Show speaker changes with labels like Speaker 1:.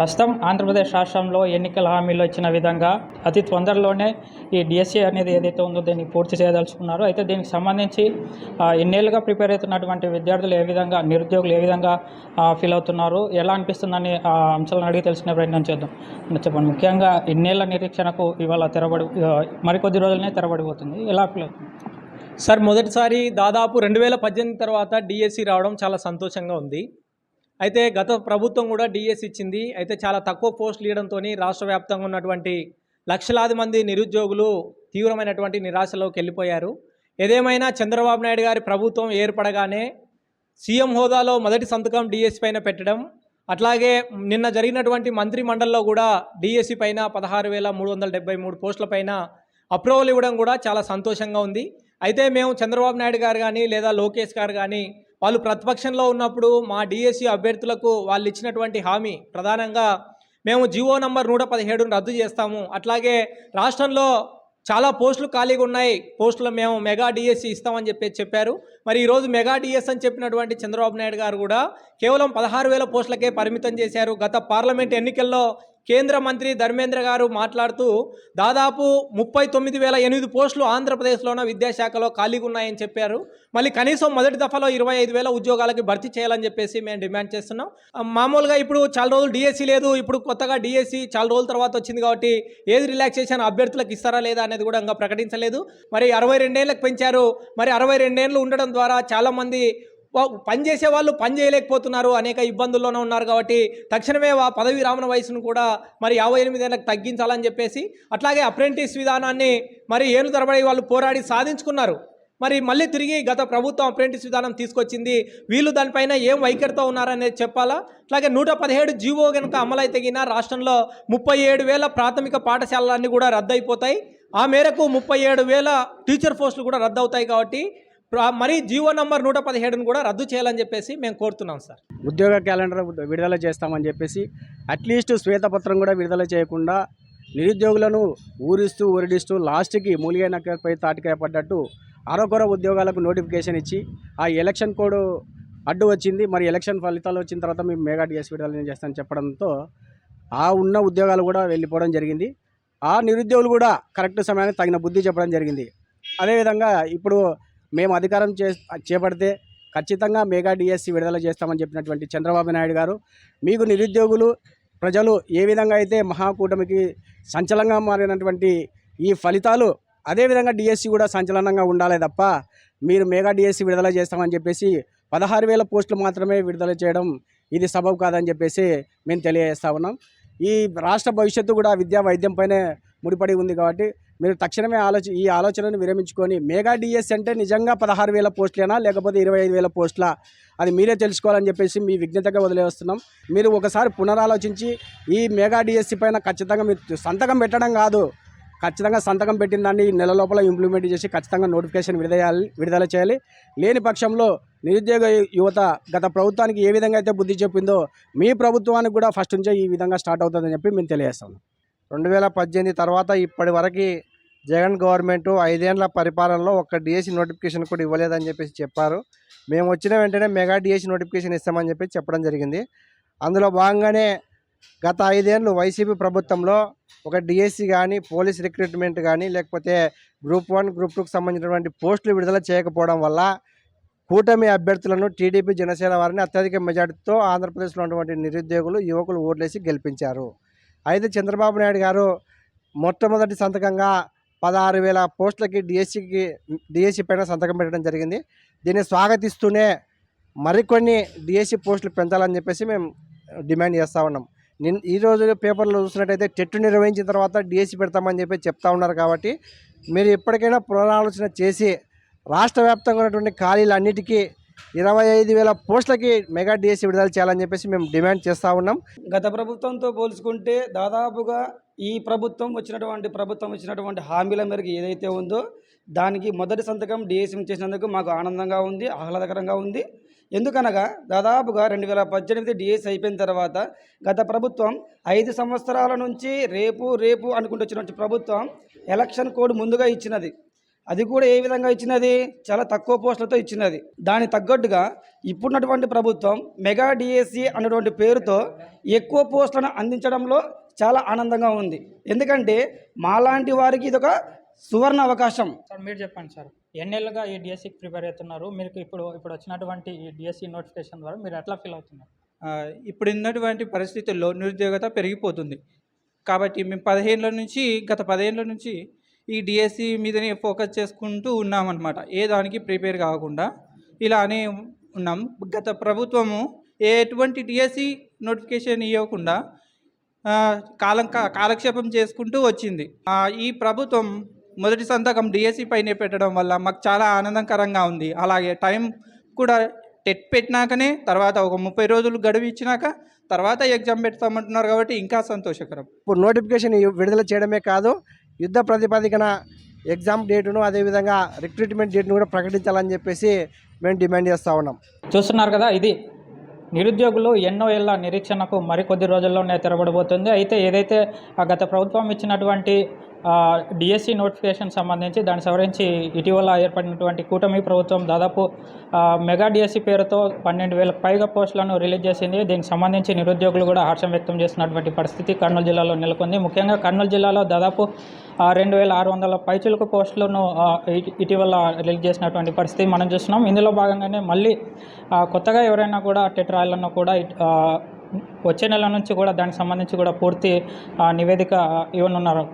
Speaker 1: ప్రస్తుతం ఆంధ్రప్రదేశ్ రాష్ట్రంలో ఎన్నికల హామీలో ఇచ్చిన విధంగా అతి తొందరలోనే ఈ డిఎస్సి అనేది ఏదైతే ఉందో దీన్ని పూర్తి చేయదలుచుకున్నారో అయితే దీనికి సంబంధించి ఎన్నేళ్ళుగా ప్రిపేర్ అవుతున్నటువంటి విద్యార్థులు ఏ విధంగా నిరుద్యోగులు ఏ విధంగా ఫీల్ అవుతున్నారు ఎలా అనిపిస్తుందని ఆ అంశాలను అడిగి తెలిసిన ప్రయత్నం చేద్దాం. చెప్పండి ముఖ్యంగా ఎన్నేళ్ళ నిరీక్షణకు ఇవాళ తెరబడి మరికొద్ది రోజులనే తెరబడిపోతుంది. ఎలా ఫీల్ అవుతుంది
Speaker 2: సార్ మొదటిసారి దాదాపు రెండు వేల పద్దెనిమిది తర్వాత డిఎస్సి రావడం చాలా సంతోషంగా ఉంది. అయితే గత ప్రభుత్వం కూడా డిఎస్సి ఇచ్చింది. అయితే చాలా తక్కువ పోస్టులు ఇవ్వడంతో రాష్ట్ర వ్యాప్తంగా ఉన్నటువంటి లక్షలాది మంది నిరుద్యోగులు తీవ్రమైనటువంటి నిరాశలోకి వెళ్ళిపోయారు. ఏదేమైనా చంద్రబాబు నాయుడు గారి ప్రభుత్వం ఏర్పడగానే సీఎం హోదాలో మొదటి సంతకం డిఎస్సి పైన పెట్టడం అట్లాగే నిన్న జరిగినటువంటి మంత్రి మండలిలో కూడా డిఎస్సి పైన పదహారు వేల మూడు వందల డెబ్బై మూడు పోస్టుల పైన అప్రూవల్ ఇవ్వడం కూడా చాలా సంతోషంగా ఉంది. అయితే మేము చంద్రబాబు నాయుడు గారు కానీ లేదా లోకేష్ గారు కానీ వాళ్ళు ప్రతిపక్షంలో ఉన్నప్పుడు మా డిఎస్సి అభ్యర్థులకు వాళ్ళు ఇచ్చినటువంటి హామీ ప్రధానంగా మేము జీవో నంబర్ నూట పదిహేడును రద్దు చేస్తాము. అట్లాగే రాష్ట్రంలో చాలా పోస్టులు ఖాళీగా ఉన్నాయి. పోస్టులు మేము మెగా డిఎస్సి ఇస్తామని చెప్పి చెప్పారు. మరి ఈరోజు మెగా డిఎస్ అని చెప్పినటువంటి చంద్రబాబు నాయుడు గారు కూడా కేవలం పదహారు వేల పోస్టులకే పరిమితం చేశారు. గత పార్లమెంట్ ఎన్నికల్లో కేంద్ర మంత్రి ధర్మేంద్ర గారు మాట్లాడుతూ దాదాపు ముప్పై తొమ్మిది వేల ఎనిమిది పోస్టులు ఆంధ్రప్రదేశ్లోన విద్యాశాఖలో ఖాళీగా ఉన్నాయని చెప్పారు. మళ్ళీ కనీసం మొదటి దఫాలో ఇరవై ఐదు వేల ఉద్యోగాలకి భర్తీ చేయాలని చెప్పేసి మేము డిమాండ్ చేస్తున్నాం. మామూలుగా ఇప్పుడు చాలా రోజులు డిఎస్సి లేదు. ఇప్పుడు కొత్తగా డిఎస్సి చాలా రోజుల తర్వాత వచ్చింది కాబట్టి ఏది రిలాక్సేషన్ అభ్యర్థులకు ఇస్తారా లేదా అనేది కూడా ఇంకా ప్రకటించలేదు. మరి అరవై రెండేళ్ళకి పెంచారు. మరి అరవై రెండేళ్ళు ఉండడం ద్వారా చాలామంది పనిచేసే పని చేసే వాళ్ళు పని చేయలేకపోతున్నారు. అనేక ఇబ్బందుల్లోనే ఉన్నారు కాబట్టి తక్షణమే ఆ పదవి రామణ వయసును కూడా మరి యాభై ఎనిమిదేళ్ళకి తగ్గించాలని చెప్పేసి అట్లాగే అప్రెంటిస్ విధానాన్ని మరి ఏళ్ళు తరబడి వాళ్ళు పోరాడి సాధించుకున్నారు. మరి మళ్ళీ తిరిగి గత ప్రభుత్వం అప్రెంటిస్ విధానం తీసుకొచ్చింది. వీళ్ళు దానిపైన ఏం వైఖరితో ఉన్నారనేది చెప్పాలా? అట్లాగే నూట పదిహేడు జీవో కనుక అమలైతే తగిన రాష్ట్రంలో ముప్పై ఏడు వేల ప్రాథమిక పాఠశాలలన్నీ కూడా రద్దయిపోతాయి. ఆ మేరకు ముప్పై ఏడు వేల టీచర్ పోస్టులు కూడా రద్దు అవుతాయి కాబట్టి మరి జీవో నంబర్ నూట పదిహేడును కూడా రద్దు చేయాలని చెప్పేసి మేము కోరుతున్నాం సార్.
Speaker 3: ఉద్యోగ క్యాలెండర్ విడుదల చేస్తామని చెప్పేసి అట్లీస్ట్ శ్వేతపత్రం కూడా విడుదల చేయకుండా నిరుద్యోగులను ఊరిస్తూ ఊరిడిస్తూ లాస్ట్కి మూలిగైన తాటికాయ పడ్డట్టు అరకొర ఉద్యోగాలకు నోటిఫికేషన్ ఇచ్చి ఆ ఎలక్షన్ కోడ్ అడ్డు వచ్చింది. మరి ఎలక్షన్ ఫలితాలు వచ్చిన తర్వాత మేము మెగా డిఎస్ విడుదల చేస్తామని చెప్పడంతో ఆ ఉన్న ఉద్యోగాలు కూడా వెళ్ళిపోవడం జరిగింది. ఆ నిరుద్యోగులు కూడా కరెక్ట్ సమయానికి తగిన బుద్ధి చెప్పడం జరిగింది. అదేవిధంగా ఇప్పుడు మేము అధికారం చే చేపడితే ఖచ్చితంగా మెగా డిఎస్సి విడుదల చేస్తామని చెప్పినటువంటి చంద్రబాబు నాయుడు గారు మీకు నిరుద్యోగులు ప్రజలు ఏ విధంగా అయితే మహాకూటమికి సంచలనంగా మారినటువంటి ఈ ఫలితాలు అదేవిధంగా డిఎస్సి కూడా సంచలనంగా ఉండాలి తప్ప మీరు మెగా డిఎస్సి విడుదల చేస్తామని చెప్పేసి పదహారు వేల పోస్టులు మాత్రమే విడుదల చేయడం ఇది సబబు కాదని చెప్పేసి మేము తెలియజేస్తా ఉన్నాం. ఈ రాష్ట్ర భవిష్యత్తు కూడా విద్యా వైద్యంపైనే ముడిపడి ఉంది కాబట్టి మీరు తక్షణమే ఆలోచ ఈ ఆలోచనను విరమించుకొని మెగా డిఎస్ అంటే నిజంగా పదహారు వేల పోస్టులేనా? లేకపోతే ఇరవై ఐదు వేల పోస్టులా? అది మీరే తెలుసుకోవాలని చెప్పేసి మీ విజ్ఞతగా వదిలేస్తున్నాం. మీరు ఒకసారి పునరాలోచించి ఈ మెగా డిఎస్సి పైన ఖచ్చితంగా మీరు సంతకం పెట్టడం కాదు. ఖచ్చితంగా సంతకం పెట్టిన దాన్ని ఈ నెల లోపల ఇంప్లిమెంట్ చేసి ఖచ్చితంగా నోటిఫికేషన్ విడుదల విడుదల చేయాలి. లేని పక్షంలో నిరుద్యోగ యువత గత ప్రభుత్వానికి ఏ విధంగా అయితే బుద్ధి చెప్పిందో మీ ప్రభుత్వానికి కూడా ఫస్ట్ నుంచే ఈ విధంగా స్టార్ట్ అవుతుందని చెప్పి మేము తెలియజేస్తాం
Speaker 4: రెండు వేల పద్దెనిమిది తర్వాత ఇప్పటి వరకు జగన్ గవర్నమెంట్ ఐదేళ్ళ పరిపాలనలో ఒక డిఎస్సి నోటిఫికేషన్ కూడా ఇవ్వలేదని చెప్పేసి చెప్పారు. మేము వచ్చిన వెంటనే మెగా డిఎస్సి నోటిఫికేషన్ ఇస్తామని చెప్పి చెప్పడం జరిగింది. అందులో భాగంగానే గత ఐదేళ్ళు వైసీపీ ప్రభుత్వంలో ఒక డిఎస్సి కానీ పోలీస్ రిక్రూట్మెంట్ కానీ లేకపోతే గ్రూప్ వన్ గ్రూప్ టూకి సంబంధించినటువంటి పోస్టులు విడుదల చేయకపోవడం వల్ల కూటమి అభ్యర్థులను టీడీపీ జనసేన వారిని అత్యధిక మెజార్టీతో ఆంధ్రప్రదేశ్లో ఉన్నటువంటి నిరుద్యోగులు యువకులు ఓట్లేసి గెలిపించారు. అయితే చంద్రబాబు నాయుడు గారు మొట్టమొదటి సంతకంగా పదహారు వేల పోస్టులకి డిఎస్సికి డిఎస్సి పైన సంతకం పెట్టడం జరిగింది. దీన్ని స్వాగతిస్తూనే మరికొన్ని డిఎస్సి పోస్టులు పెంచాలని చెప్పేసి మేము డిమాండ్ చేస్తూ ఉన్నాం. నిన్ ఈ రోజు పేపర్లో చూసినట్టయితే టెట్ నిర్వహించిన తర్వాత డిఎస్సి పెడతామని చెప్పి చెప్తా ఉన్నారు కాబట్టి మీరు ఎప్పటికైనా పునరాలోచన చేసి రాష్ట్ర వ్యాప్తంగా ఉన్నటువంటి ఖాళీలన్నిటికీ ఇరవై ఐదు వేల పోస్టులకి మెగా డిఎస్సి విడుదల చేయాలని చెప్పేసి మేము డిమాండ్ చేస్తూ ఉన్నాం.
Speaker 5: గత ప్రభుత్వంతో పోల్చుకుంటే దాదాపుగా ఈ ప్రభుత్వం వచ్చినటువంటి ప్రభుత్వం వచ్చినటువంటి హామీల మేరకు ఏదైతే ఉందో దానికి మొదటి సంతకం డిఎస్ఎం చేసినందుకు మాకు ఆనందంగా ఉంది ఆహ్లాదకరంగా ఉంది. ఎందుకనగా దాదాపుగా రెండు వేల పద్దెనిమిది డిఎస్ అయిపోయిన తర్వాత గత ప్రభుత్వం ఐదు సంవత్సరాల నుంచి రేపు రేపు అనుకుంటూ వచ్చినటువంటి ప్రభుత్వం ఎలక్షన్ కోడ్ ముందుగా ఇచ్చినది. అది కూడా ఏ విధంగా ఇచ్చినది? చాలా తక్కువ పోస్టులతో ఇచ్చినది. దాని తగ్గట్టుగా ఇప్పుడున్నటువంటి ప్రభుత్వం మెగా డిఎస్సి అన్నటువంటి పేరుతో ఎక్కువ పోస్టులను అందించడంలో చాలా ఆనందంగా ఉంది. ఎందుకంటే మాలాంటి వారికి ఇదొక సువర్ణ అవకాశం.
Speaker 1: సార్ మీరు చెప్పండి సార్. ఎన్నేళ్ళుగా ఈ డిఎస్సికి ప్రిపేర్ అవుతున్నారు? మీకు ఇప్పుడు ఇప్పుడు వచ్చినటువంటి ఈ డిఎస్సి నోటిఫికేషన్ ద్వారా మీరు ఎట్లా ఫీల్ అవుతున్నారు?
Speaker 6: ఇప్పుడు ఉన్నటువంటి పరిస్థితుల్లో నిరుద్యోగత పెరిగిపోతుంది. కాబట్టి మేము పదిహేనుల నుంచి గత పదిహేనుల నుంచి ఈ డిఎస్సి మీదనే ఫోకస్ చేసుకుంటూ ఉన్నామన్నమాట. ఏ దానికి ప్రిపేర్ కాకుండా ఇలానే ఉన్నాం. గత ప్రభుత్వము ఎటువంటి డిఎస్సి నోటిఫికేషన్ ఇవ్వకుండా కాలం కాలక్షేపం చేసుకుంటూ వచ్చింది. ఈ ప్రభుత్వం మొదటి సంతకం డిఎస్సి పైనే పెట్టడం వల్ల మాకు చాలా ఆనందకరంగా ఉంది. అలాగే టైం కూడా టెట్ పెట్టినాకనే తర్వాత ఒక ముప్పై రోజులు గడువు ఇచ్చినాక తర్వాత ఎగ్జామ్ పెడతామంటున్నారు కాబట్టి ఇంకా సంతోషకరం.
Speaker 4: ఇప్పుడు నోటిఫికేషన్ విడుదల చేయడమే కాదు యుద్ధ ప్రాతిపదికన ఎగ్జామ్ డేటును అదేవిధంగా రిక్రూట్మెంట్ డేట్ను కూడా ప్రకటించాలని చెప్పేసి మేము డిమాండ్ చేస్తూ ఉన్నాం.
Speaker 1: చూస్తున్నారు కదా ఇది నిరుద్యోగులు ఎన్నో ఏళ్ళ నిరీక్షణకు మరికొద్ది రోజుల్లోనే తెరబడబోతుంది అయితే ఏదైతే ఆ గత ప్రభుత్వం ఇచ్చినటువంటి డిఎస్సి నోటిఫికేషన్ సంబంధించి దాన్ని సవరించి ఇటీవల ఏర్పడినటువంటి కూటమి ప్రభుత్వం దాదాపు మెగా డిఎస్సి పేరుతో పన్నెండు వేల పైగా పోస్టులను రిలీజ్ చేసింది. దీనికి సంబంధించి నిరుద్యోగులు కూడా హర్షం వ్యక్తం చేస్తున్నటువంటి పరిస్థితి కర్నూలు జిల్లాలో నెలకొంది. ముఖ్యంగా కర్నూలు జిల్లాలో దాదాపు రెండు వేల ఆరు వందల పైచులకు పోస్టులను ఇటీవల రిలీజ్ చేసినటువంటి పరిస్థితి మనం చూస్తున్నాం. ఇందులో భాగంగానే మళ్ళీ కొత్తగా ఎవరైనా కూడా టెట్ రాయాలన్నా కూడా వచ్చే నెల నుంచి కూడా దానికి సంబంధించి కూడా పూర్తి నివేదిక ఇవ్వనున్నారు.